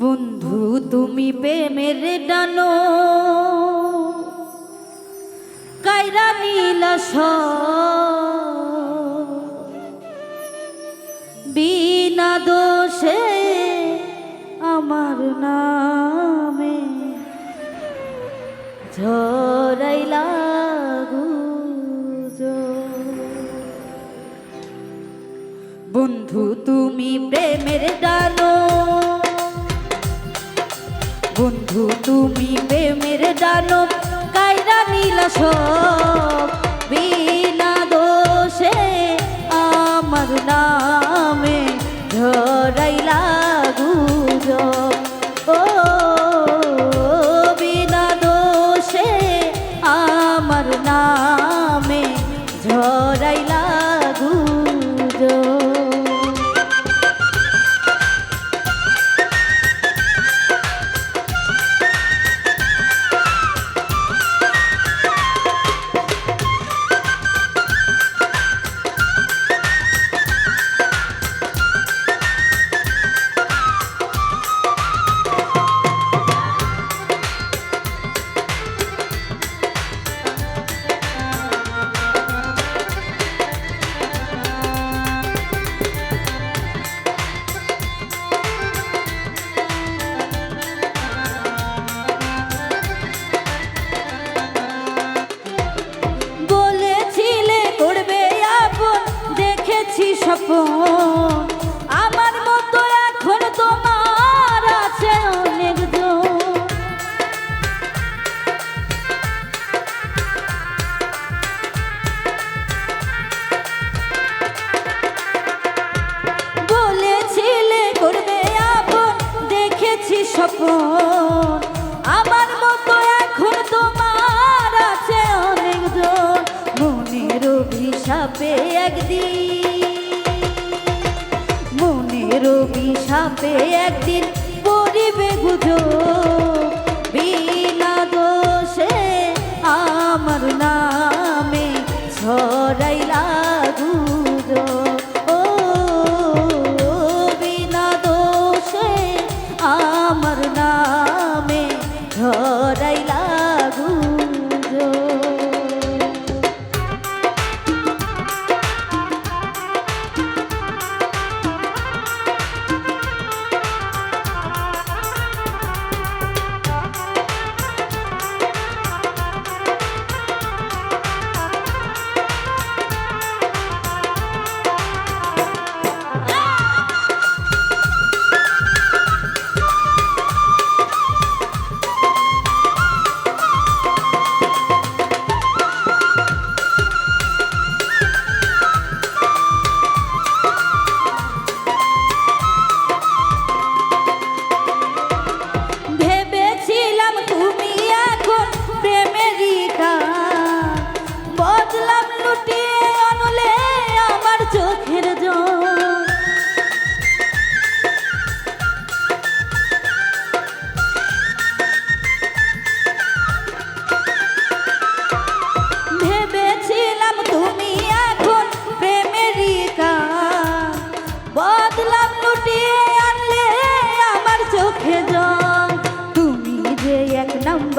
বন্ধু, তুমি প্রেমের ডানো। কাইরা নীলাস বিনা দোষে আমার নামে ঝরাইলা বন্ধু, তুমি প্রেমের ডানো। বন্ধু তুমি প্রেমের জানো কায়রা নীলা সব। জীবন হিসাবে একদিন পরিবে গুজো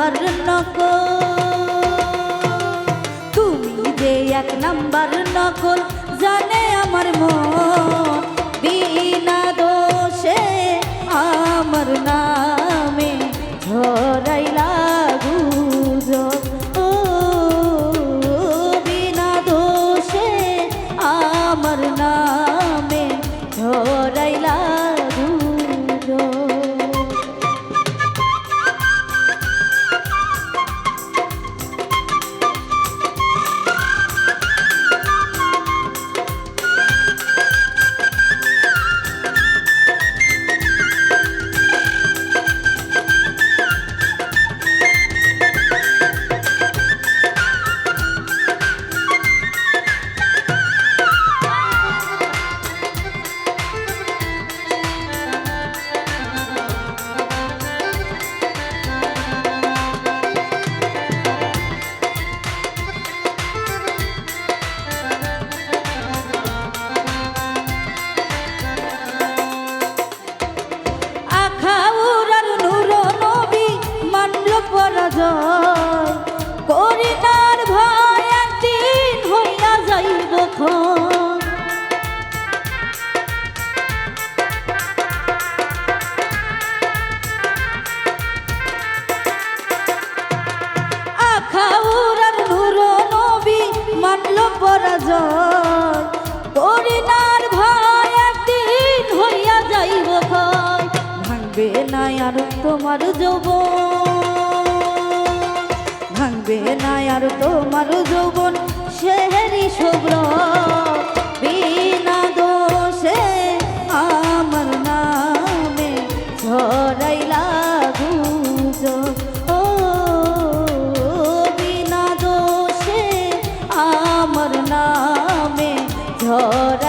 নাম্বার নকল। তুমি যে এক নাম্বার নকল জানে আমার মন। বিনা দোষে আমার না ভাঙবে না আর তোমার যৌবন। ভাঙবে না আর তোমার যৌবন শেহরি শুভ্র বিনা দোষে আমার নামে ঝরাইলা গুজব ও বিনা দোষে আমার নামে ঝরাইলা